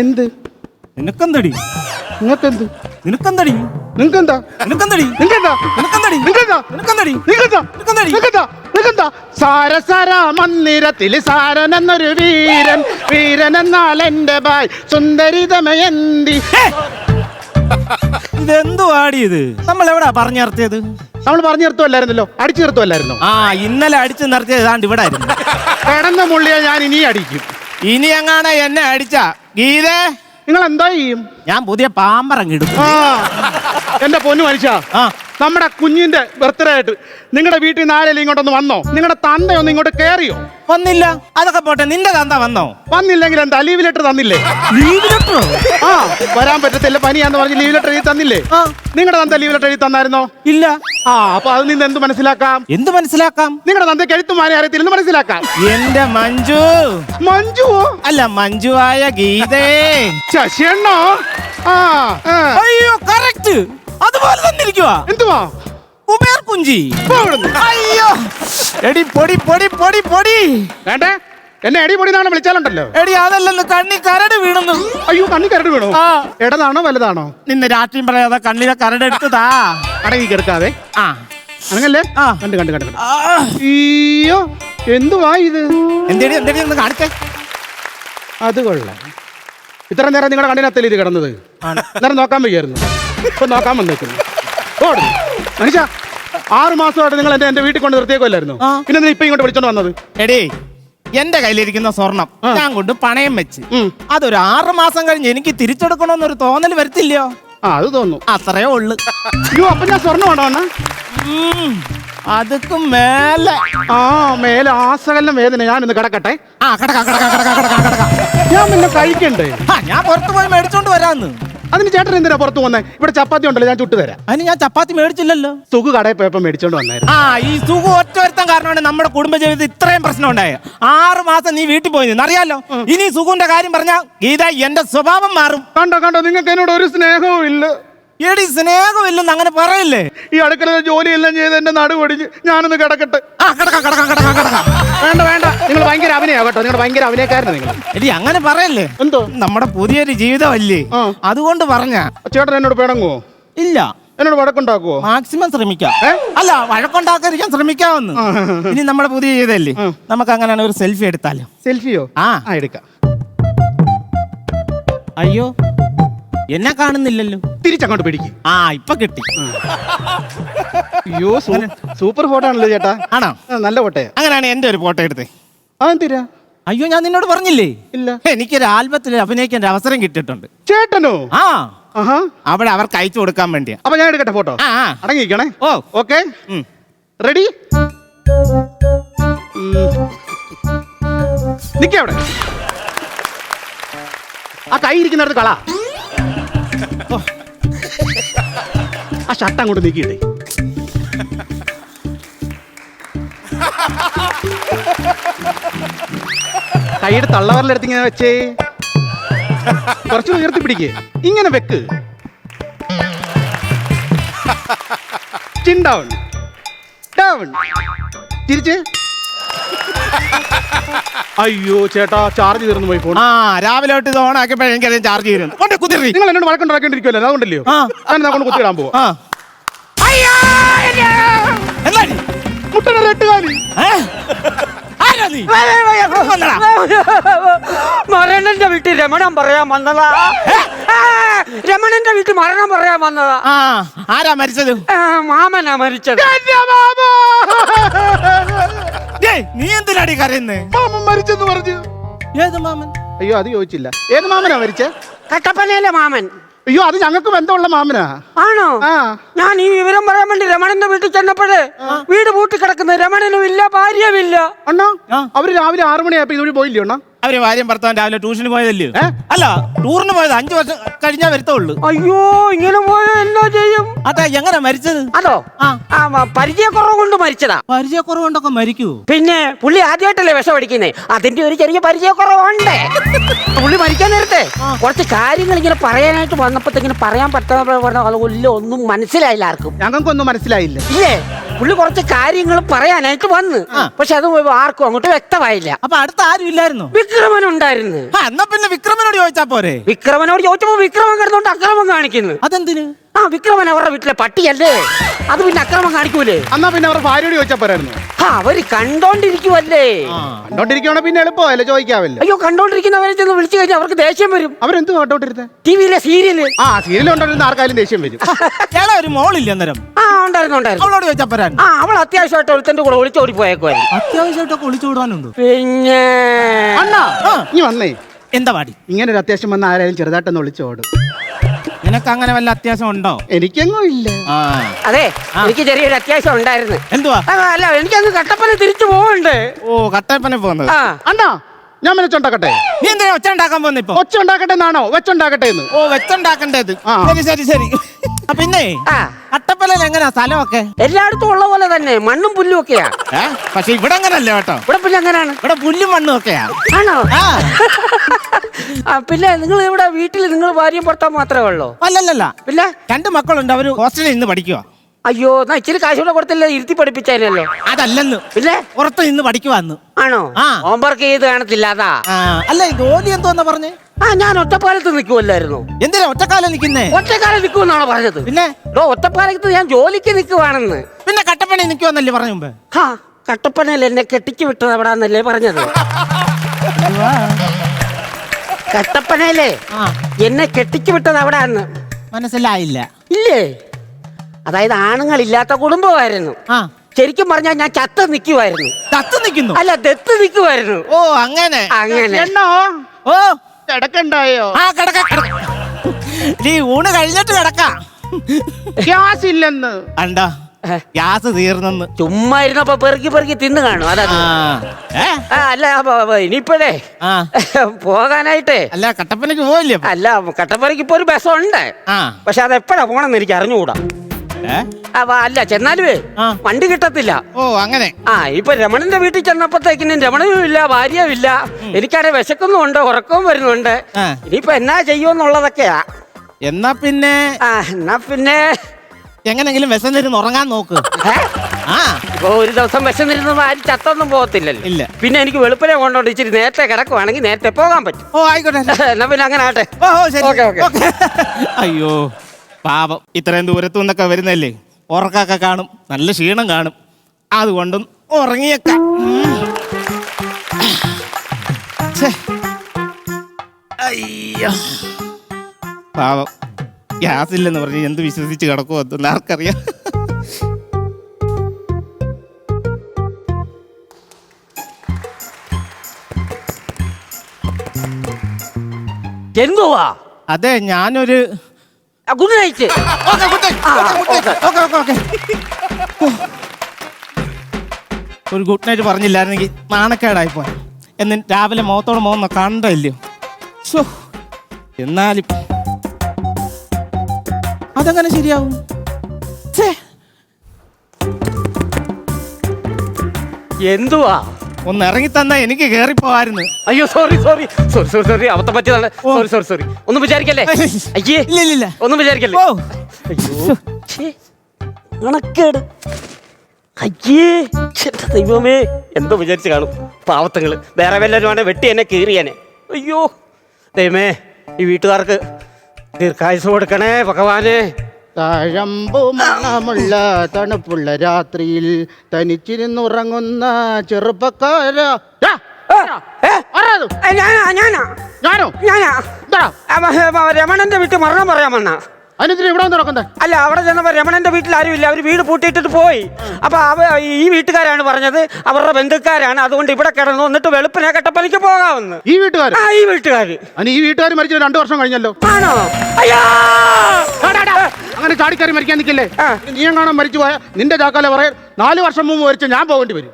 എന്ത് നിനക്കെന്തടി? നിങ്ങക്കെന്ത് നിനക്കെന്തടി? നിനക്കെന്താ നിനക്കെന്തടി? നിനക്കെന്താ നിനക്കെന്തടി? നിനക്കെന്താ നിനക്കെന്തടി? നിനക്കെന്താ നിനക്കെന്തടി? നിനക്കെന്താ സാരസാര മന്ദിരത്തിൽ സാരൻ എന്നൊരു വീരൻ വീരൻ എന്നാൽ എന്റെ ബായ് സുന്ദരിതമയന്തി ഇതെന്തുവാടി ഇത്? നമ്മൾ എവിടാ പറഞ്ഞു നിർത്തിയത്? നമ്മൾ പറഞ്ഞു നിർത്തുമല്ലായിരുന്നല്ലോ അടിച്ചു നിർത്തുമല്ലായിരുന്നു ആ ഇന്നലെ അടിച്ചു നിർത്തിയത് ഏതാണ്ട് ഇവിടെ ആയിരുന്നു. കിടന്ന മുള്ളിയെ ഞാൻ ഇനി അടിക്കും. ഇനി എങ്ങാണ് എന്നെ അടിച്ച? ഗീതേ? നിങ്ങൾ എന്താ ചെയ്യും? ഞാൻ പുതിയ പാമ്പറങ്ങിടും ആ എന്റെ പൊന്നു മനുഷ്യ. ആ. നമ്മുടെ കുഞ്ഞിന്റെ ബർത്ത്ഡേ ആയിട്ട് നിങ്ങളുടെ വീട്ടിൽ നിന്ന് ആരെങ്കിലും ഇങ്ങോട്ടൊന്ന് വന്നോ? നിങ്ങളുടെ തന്തയൊന്ന് ഇങ്ങോട്ട് കയറിയോ വന്നില്ല. അതൊക്കെ പോട്ടെ. നിന്റെ തന്ത വന്നോ? വന്നില്ലെങ്കിൽ എന്താ? ലീവ് ലെറ്റർ തന്നില്ലേ? ലീവ് ലെറ്റർ ആ വരാൻ പറ്റത്തില്ല. പനിയാന്ന് പറഞ്ഞ് ലീവ് ലെറ്റർ എഴുതി തന്നില്ലേ? നിങ്ങളുടെ തന്ത ലീവ് ലെറ്റർ എഴുതി തന്നായിരുന്നോ? ഇല്ല. ആ അപ്പൊ അത് നിന്ന് എന്ത് മനസ്സിലാക്കാം? എന്ത് മനസ്സിലാക്കാം? നിങ്ങളുടെ തന്തയ്ക്ക് എഴുത്തുമാനെ അറിയത്തില്ലെന്ന് മനസ്സിലാക്കാം. എന്റെ മഞ്ജു. മഞ്ജു അല്ല മഞ്ജുവായ ഗീതേ. ശശിയണ്ണോ? ആ ആ. അയ്യോ കറക്റ്റ് അതുപോലെ തന്നെ ഇരിക്കുവാ എന്തുവാ? ഉബേർ കുഞ്ചി. പോ ഇവിടുന്ന്. അയ്യോ. എടി പൊടി പൊടി പൊടി പൊടി. വേണ്ടേ? എന്നെ എടി പൊടി നാളെ വിളിച്ചാലുണ്ടല്ലോ? എടി അതല്ലല്ലോ കണ്ണി കരട് വീണെന്ന്. അയ്യോ കണ്ണി കരട് വീണു? ആ. ഇടതാണോ വലുതാണോ? നിന്നെ രാത്രിയും പറയാതെ കണ്ണിലെ കരട് എടുത്തതാ. അടങ്ങി കിടക്കാതെ ആ. അങ്ങനല്ലേ? ആ. കണ്ട് കണ്ട് കണ്ട് കണ്ട്. ആ. അയ്യോ എന്തുവാ ഇത്? എന്തേടി എന്തേടി ഒന്ന് കാണിച്ചേ. അത് കൊള്ളാം. ഇത്ര നേരം നിങ്ങളുടെ കണ്ണിനത്തല്ലേ ഇത് കിടന്നത്? നേരം നോക്കാൻ വയ്യായിരുന്നു. ഇപ്പൊ നോക്കാൻ വന്നേക്കുന്നു. ഓടുന്നു മനുഷ്യ ആറ് മാസമായിട്ട് നിങ്ങൾ എന്റെ എന്റെ വീട്ടിൽ കൊണ്ട് നിർത്തിയേക്കുമല്ലായിരുന്നു പിന്നെ നീ ഇപ്പൊ ഇങ്ങോട്ട് വിളിച്ചോണ്ട് വന്നത്? എടേ എന്റെ കയ്യിലിരിക്കുന്ന സ്വർണം ഞാൻ കൊണ്ട് പണയം വെച്ച്. അതൊരു ആറ് മാസം കഴിഞ്ഞ് എനിക്ക് തിരിച്ചെടുക്കണമെന്നൊരു തോന്നൽ വരത്തില്ലയോ? ആ അത് തോന്നുന്നു. അത്രേ ഉള്ളു. അയ്യോ അപ്പൊ ഞാൻ സ്വർണം ഉണ്ടോ എന്നാ. അതുക്കും മേലെ. ആ മേലെ ആസകലം വേദന. ഞാൻ ഇന്ന് കിടക്കട്ടെ. ആ കടക കടക കടക കടക കടക ഞാൻ പിന്നെ കഴിക്കണ്ടേ? ആ ഞാൻ പുറത്ത് പോയി മേടിച്ചോണ്ട് വരാന്ന്. അതിന് ചേട്ടൻ എന്തിനാ പുറത്തു വന്നേ? ഇവിടെ ചപ്പാത്തി ഉണ്ടല്ലോ ഞാൻ ചുട്ടു തരാം. അതിന് ഞാൻ ചപ്പാത്തി മേടിച്ചില്ലല്ലോ. സുഖു കടയിൽ പോയപ്പോ മേടിച്ചോണ്ട് വന്നായിരുന്നു. ആ ഈ സുഖം ഒറ്റ ഒരുത്തം കാരണമാണ് നമ്മുടെ കുടുംബജീവിതത്തിൽ ഇത്രയും പ്രശ്നം ഉണ്ടായത്. ആറ് മാസം നീ വീട്ടിൽ പോയി അറിയാലോ ഇനി സുഖുവിന്റെ കാര്യം പറഞ്ഞാ ഗീത എന്റെ സ്വഭാവം മാറും. കണ്ടോ കണ്ടോ നിങ്ങൾക്ക് എന്നോട് ഒരു സ്നേഹവും ഇല്ല. എടി സ്നേഹമില്ലെന്ന് അങ്ങനെ പറയില്ലേ? ഈ അടുക്കളയിലെ ജോലിയെല്ലാം ചെയ്ത് എന്റെ നടു പൊടിച്ച് ഞാനൊന്ന് കിടക്കട്ടെ. ആ വേണ്ട വേണ്ട. നിങ്ങൾ ഭയങ്കര അഭിനയാ കേട്ടോ നിങ്ങൾ ഭയങ്കര അഭിനയക്കാരനാണ് നിങ്ങൾ. എടി അങ്ങനെ പറയല്ലേ? എന്തോ? നമ്മുടെ പുതിയൊരു ജീവിതമല്ലേ? ആ. അതുകൊണ്ട് പറഞ്ഞ. ചേട്ടൻ എന്നോട് പേടങ്ങോ ഇല്ല. എന്നോട് വഴക്കുണ്ടാക്കുവോ? മാക്സിമം ശ്രമിക്കാം. അല്ല വഴക്കുണ്ടാക്കാതിരിക്കാൻ ശ്രമിക്കാമെന്ന്. ഇനി നമ്മുടെ പുതിയ ജീവിതമല്ലേ? നമുക്ക് അങ്ങനെയാണ് ഒരു സെൽഫി എടുത്താലോ. സെൽഫിയോ? ആ. ആ എടുക്കാം. അയ്യോ എന്നെ കാണുന്നില്ലല്ലോ. തിരിച്ചങ്ങോട്ട് പിടിക്കും. ആ ഇപ്പൊ കിട്ടി. അയ്യോ സൂപ്പർ ഫോട്ടോ ആണല്ലോ ചേട്ടാ. ആണോ? നല്ല ഫോട്ടോ. അങ്ങനെയാണ് എന്റെ ഒരു ഫോട്ടോ എടുത്തേ. അതെന്തിരാ അയ്യോ ഞാൻ നിന്നോട് പറഞ്ഞില്ലേ? ഇല്ല. എനിക്കൊരു ആൽബത്തിൽ അഭിനയിക്കേണ്ട അവസരം കിട്ടിയിട്ടുണ്ട്. ചേട്ടനോ? ആ. അവിടെ അവർക്ക് അയച്ചു കൊടുക്കാൻ വേണ്ടിയാ. അപ്പൊ ഞാൻ എടുക്കട്ടെ ഫോട്ടോ? ആ ആ. ഓ. ഓക്കെ. റെഡി? നിക്കവിടെ ആ കൈ ഇരിക്കുന്നിടത്ത് കള. ആ ഷർട്ട് അങ്ങോട്ട് നീക്കിയിട്ടേ. കൈയുടെ തള്ളവറിലെടുത്ത് ഇങ്ങനെ വെച്ചേ. കുറച്ച് ഉയർത്തി പിടിക്കേ. ഇങ്ങനെ വെക്ക്. ചിൻ ഡൗൺ ഡൗൺ തിരിച്ച്. അയ്യോ ചേട്ടാ ചാർജ് തീർന്നു പോയി ഫോൺ ആ രാവിലെ തൊട്ട് ഇത് ഓണാക്കിയപ്പോഴേ എനിക്കറിയാം ചാർജ് ചെയ്യുന്നു കൊണ്ട് കുതിരി നിങ്ങൾ എന്നോട് വഴക്കുണ്ടാക്കേണ്ടിരിക്കുമല്ലോ അതുകൊണ്ടല്ലോ? ആ. ഞാൻ കൊണ്ട് കുത്തിയിടാൻ പോവാ. ആ. അയ്യോ എന്നെ. എന്താടി മുട്ടണ റെട്ടുകാലി ഏ? ആരാ നീ? വന്നെടാ. മരണന്റെ വീട്ടിൽ രമണൻ പറയാൻ വന്നതാ. ആ, രമണന്റെ വീട്ടിൽ മരണം പറയാൻ വന്നതാ. ആ ആരാ മരിച്ചത്? ആ, മാമനാ മരിച്ചത്. എന്റെ മാമ! എന്തിനാടി കരയുന്നേ? മാമൻ മരിച്ചെന്ന് പറഞ്ഞു. ഏത് മാമൻ? അയ്യോ അത് ചോദിച്ചില്ല. ഏത് മാമനാ മരിച്ചേ? കട്ടപ്പനയിലെ മാമൻ. അയ്യോ അത് ഞങ്ങൾക്ക് ബന്ധമുള്ള മാമനാ. ആണോ? ആ. ഞാൻ ഈ വിവരം പറയാൻ വേണ്ടി രമണന്റെ വീട്ടിൽ ചെന്നപ്പോഴേ വീട് പൂട്ടി കിടക്കുന്ന രമണനും ഇല്ല ഭാര്യയുമില്ല അണ്ണാ ആ. അവർ രാവിലെ ആറു മണിയായപ്പോ ഇതുവഴി പോയില്ലേ അണ്ണാ? അവർ ഭാര്യയും ഭർത്താവും രാവിലെ ട്യൂഷന് പോയതല്ലേ? അല്ല ടൂറിന് പോയത് അഞ്ചു വർഷം കഴിഞ്ഞാ വരുത്തുള്ളൂ. അയ്യോ ഇങ്ങനെ പോയോ എന്നാ ചെയ്യും? അതാ എങ്ങനെ മരിച്ചത്? അതോ? പരിചയക്കുറവ് കൊണ്ട് മരിച്ചതാ. പരിചയക്കുറവ് കൊണ്ടൊക്കെ മരിക്കൂ. പിന്നെ പുള്ളി ആദ്യമായിട്ടല്ലേ വിഷം അടിക്കുന്നേ? അതിന്റെ ഒരു ചെറിയ പരിചയക്കുറവുണ്ട്. പുള്ളി മരിക്കാൻ നേരത്തെ കുറച്ച് കാര്യങ്ങൾ ഇങ്ങനെ പറയാനായിട്ട് വന്നപ്പോഴത്തേക്കിന് പറയാൻ പറ്റാതെ പറഞ്ഞ ഒന്നും മനസ്സിലായില്ല ആർക്കും. ഞങ്ങൾക്കൊന്നും മനസ്സിലായില്ല. ഇല്ലേ? പുള്ളി കുറച്ച് കാര്യങ്ങൾ പറയാനായിട്ട് വന്ന്. പക്ഷെ അത് ആർക്കും അങ്ങോട്ട് വ്യക്തമായില്ല. അപ്പൊ അടുത്ത ആരും ഇല്ലായിരുന്നു? വിക്രമൻ ഉണ്ടായിരുന്നു എന്നാ പിന്നെ വിക്രമനോട് ചോദിച്ചാ പോരെ? വിക്രമനോട് ചോദിച്ചപ്പോ വിക്രമൻ കിടന്നോണ്ട് അക്രമം കാണിക്കുന്നു. അതെന്തിന്? ആ വിക്രമൻ അവരുടെ വീട്ടിലെ പട്ടിയല്ലേ? അത് പിന്നെ അക്രമം കാണിക്കൂലേ? എന്നാ പിന്നെ അവരുടെ ഭാര്യയോട് ചോദിച്ചാ പോരായിരുന്നു? അവർ കണ്ടോണ്ടിരിക്കുവല്ലേ? കണ്ടോണ്ടിരിക്കണ പിന്നെ എളുപ്പമല്ലേ ചോദിക്കാവല്ലേ? അയ്യോ കണ്ടോണ്ടിരിക്കുന്നവരെ ചെന്ന് വിളിച്ചു കഴിഞ്ഞാൽ അവർക്ക് ദേഷ്യം വരും. അവരെന്ത് കണ്ടോണ്ടിരുന്നേ? ടി വിയിലെ സീരിയൽ. ആ സീരിയൽ കണ്ടോണ്ടിരുന്ന ആർക്കാലും ദേഷ്യം വരും. ചേട്ടാ ഒരു മോളില്ല അന്നേരം? ആ ഉണ്ടായിരുന്നു ഉണ്ടായിരുന്നു. അവളോട് ആ അവൾ അത്യാവശ്യമായിട്ട് ഒരുത്തന്റെ കൂടെ ഒളിച്ചോടി അത്യാവശ്യമായിട്ടൊക്കെ പിന്നെ അണ്ണാ നീ വന്നേ. എന്താ പാടി? ഇങ്ങനെ ഒരു അത്യാവശ്യം വന്ന ആരായാലും ചെറുതായിട്ടൊന്ന് വിളിച്ചോടും നിനക്ക് അങ്ങനെ വല്ല അത്യാവശ്യം ഉണ്ടോ? എനിക്കെങ്ങോ ഇല്ല. ആ. അതെ എനിക്ക് ചെറിയൊരു അത്യാവശ്യം ഉണ്ടായിരുന്നു. എന്തുവാ? ആ, അല്ല അന്ന് കട്ടപ്പന തിരിച്ചു പോകണ്ട് ഓ കട്ടപ്പന പോകുന്നത് ആ. അണ്ണാ ഞാൻ വെച്ചുണ്ടാക്കട്ടെ നീ എന്തിനാ ഒച്ച ഉണ്ടാക്കാൻ പോകുന്ന ഇപ്പൊ? ഒച്ച ഉണ്ടാക്കട്ടെ എന്നാണോ വെച്ചുണ്ടാക്കട്ടെ എന്ന്. ഓ വെച്ചുണ്ടാക്കണ്ടത് ആ. ശരി ശരി ശരി. ആ, പിന്നെ ആ. കട്ടപ്പനയിൽ എങ്ങനെയാ സ്ഥലമൊക്കെ? എല്ലായിടത്തും ഉള്ള പോലെ തന്നെ മണ്ണും പുല്ലും ഒക്കെയാ. ഏ? പക്ഷെ ഇവിടെ അങ്ങനല്ല കേട്ടോ. ഇവിടെ പിന്നെ എങ്ങനെയാണ് ഇവിടെ പുല്ലും മണ്ണും ഒക്കെയാ. ആണോ? ആ ആ. പിന്നെ നിങ്ങൾ ഇവിടെ വീട്ടിൽ നിങ്ങൾ ഭാര്യയും ഭർത്താവ് മാത്രമേ ഉള്ളൂ? അല്ലല്ലല്ല. പിന്നെ? രണ്ട് മക്കളുണ്ട് അവർ ഹോസ്റ്റലിൽ നിന്ന് പഠിക്കുക അയ്യോ എന്നാ ഇച്ചിരി കാശ് കൂടെ കൊടുത്തില്ല ഇരുത്തി പഠിപ്പിച്ചാലല്ലോ അതല്ലെന്ന്. പിന്നെ? പുറത്ത് നിന്ന് പഠിക്കുവാന്ന്. ആണോ? ആ. ഹോംവർക്ക് ചെയ്ത് കാണത്തില്ല അതാ. ആ അല്ല ജോലി എന്തോന്നാ പറഞ്ഞേ? ആ ഞാൻ ഒറ്റപ്പാലത്ത് നിൽക്കുമല്ലായിരുന്നു എന്തിനാ ഒറ്റക്കാലം നിൽക്കുന്നേ? ഒറ്റക്കാലം നിൽക്കുമെന്നാണോ പറഞ്ഞത്? പിന്നെ? ഒറ്റപ്പാലത്ത് ഞാൻ ജോലിക്ക് നിൽക്കുവാണെന്ന്. പിന്നെ കട്ടപ്പണി നിൽക്കുവാന്നല്ലേ പറഞ്ഞു മുമ്പ്? ഹാ കട്ടപ്പനയിൽ എന്നെ കെട്ടിച്ചു വിട്ടത് എവിടാന്നല്ലേ പറഞ്ഞത്? കട്ടപ്പനയിലെ ആ. എന്നെ കെട്ടിച്ചു വിട്ടത് അവിടെ അന്ന് മനസ്സിലായില്ല. ഇല്ലേ? അതായത് ആണുങ്ങൾ ഇല്ലാത്ത കുടുംബമായിരുന്നു. ആ. ശരിക്കും പറഞ്ഞാൽ ഞാൻ ചത്ത് നിൽക്കുമായിരുന്നു ചത്ത് നിക്കുന്നു? അല്ല ദത്ത് നിൽക്കുമായിരുന്നു ഓ അങ്ങനെ. അങ്ങനെ. എണ്ണോ? ഓ. കിടക്കണ്ടായോ? ആ കിടക്ക കിടക്ക. നീ ഊണ് കഴിഞ്ഞിട്ട് കിടക്ക. ഗ്യാസ് ഇല്ലെന്ന് കണ്ടാ? ഗ്യാസ് തീർന്നെന്ന്. ചുമ്മാ ഇരുന്നപ്പോ പെറുക്കി പെറുക്കി തിന്നു കാണും അതാ ആ. ഏ? ആ, അല്ല അപ്പൊ, അപ്പൊ ഇനിയിപ്പോഴേ ആ. പോകാനായിട്ടേ. അല്ല കട്ടപ്പനക്ക് പോവില്ലേ അപ്പൊ? അല്ല കട്ടപ്പനയ്ക്ക് ഇപ്പൊ ഒരു ബസ്സുണ്ട്. ആ. പക്ഷെ അത് എപ്പോഴാ പോണെന്ന് എനിക്ക് അറിഞ്ഞുകൂടാ. ഏ? അല്ല ചെന്നാലുവേ ആ. വണ്ടി കിട്ടത്തില്ല. ഓ അങ്ങനെ. ആ ഇപ്പൊ രമണന്റെ വീട്ടിൽ ചെന്നപ്പോഴത്തേക്കിനും രമണനും ഇല്ല ഭാര്യയും ഇല്ല. എനിക്കാണെ വിശക്കുന്നുണ്ട് ഉറക്കവും വരുന്നുണ്ട്. ആ. ഇനിയിപ്പൊ എന്നാ ചെയ്യുമെന്നുള്ളതൊക്കെയാ. എന്നാ പിന്നെ? ആ എന്നാ പിന്നെ? എങ്ങനെങ്കിലും വിശന്നിരുന്ന് ഉറങ്ങാൻ നോക്ക്. ആ. ഇപ്പൊ ഒരു ദിവസം വിശന്നിരുന്ന് ആരും ചത്തൊന്നും പോകത്തില്ലല്ലോ. ഇല്ല. പിന്നെ എനിക്ക് വെളുപ്പിനെ കൊണ്ടോണ്ട് ഇച്ചിരി നേരത്തെ കിടക്കുവാണെങ്കിൽ നേരത്തെ പോകാൻ പറ്റും. ഓ ആയിക്കോട്ടെ. എന്നാ പിന്നെ അങ്ങനെ ആട്ടെ ഓ ഓ ശരി. Okay, okay. ഓക്കേ. അയ്യോ പാപം. ഇത്രയും ദൂരത്തു നിന്നൊക്കെ വരുന്നല്ലേ? ഉറക്കൊക്കെ കാണും. നല്ല ക്ഷീണം കാണും. അതുകൊണ്ടും ഉറങ്ങിയൊക്കെ. അയ്യോ. പാവം ഗ്യാസ് ഇല്ലെന്ന് പറഞ്ഞ് എന്ത് വിശ്വസിച്ച് കിടക്കുമോ എന്ന് ആർക്കറിയാം. എന്തുവാ അതെ ഞാനൊരു ഗുഡ് നൈറ്റ്. ഒരു ഗുഡ് നൈറ്റ് പറഞ്ഞില്ലായിരുന്നെങ്കിൽ നാണക്കേടായി പോയി. എന്ന് രാവിലെ മുഖത്തോട് മുഖം കണ്ടല്ലോ സോ എന്നാലും അതെങ്ങനെ ശരിയാവും. എന്തുവാ? ഒന്ന് ഇറങ്ങി തന്നാ എനിക്ക് കേറി പോവായിരുന്നു അയ്യോ sorry sorry sorry sorry sorry അവത്തെ പറ്റിയതാണ്. സോറി സോറി സോറി ഒന്നും വിചാരിക്കല്ലേ? അയ്യേ ഇല്ല ഇല്ല. ഒന്നും വിചാരിക്കല്ലേ? ഓ. അയ്യോ. ദൈവമേ. എന്തോ വിചാരിച്ചു കാണും പാവത്തങ്ങൾ. വേറെ വല്ലവരുമാണ് വെട്ടി എന്നെ കീറിയനെ. അയ്യോ. ദൈവമേ ഈ വീട്ടുകാർക്ക് ദീർഘായുസ് കൊടുക്കണേ ഭഗവാനെ. താഴമ്പു മണമുള്ള തണുപ്പുള്ള രാത്രിയിൽ തനിച്ചിരുന്നുറങ്ങുന്ന ചെറുപ്പക്കാര. ഞാനാ ഞാനാ. രമണന്റെ വീട്ടിൽ മരണം പറയാൻ വന്നാ. അതിനെതിരെ ഇവിടെ നടക്കുന്നത് അല്ല അവിടെ ചെന്നപ്പോ രമണന്റെ വീട്ടിൽ ആരും ഇല്ല. അവർ വീട് പൂട്ടിയിട്ടിട്ട് പോയി. അപ്പൊ അവ ഈ വീട്ടുകാരാണ് പറഞ്ഞത്. അവരുടെ ബന്ധുക്കാരാണ്. അതുകൊണ്ട് ഇവിടെ കിടന്നു എന്നിട്ട് വെളുപ്പിനെ കട്ടപ്പനയ്ക്ക് പോകാമെന്ന്. ഈ വീട്ടുകാർ ആ ഈ വീട്ടുകാര്. അതിന് ഈ വീട്ടുകാർ മരിച്ചു രണ്ടു വർഷം കഴിഞ്ഞല്ലോ. ആണോ? അയ്യോ! അങ്ങനെ ചാടിക്കറി മരിക്കാൻ നിൽക്കില്ലേ. നീ കാണാൻ മരിച്ചു പോയാൽ നിന്റെ ചാക്കാല പറയാൻ നാല് വർഷം മുമ്പ് മരിച്ച ഞാൻ പോകേണ്ടി വരും!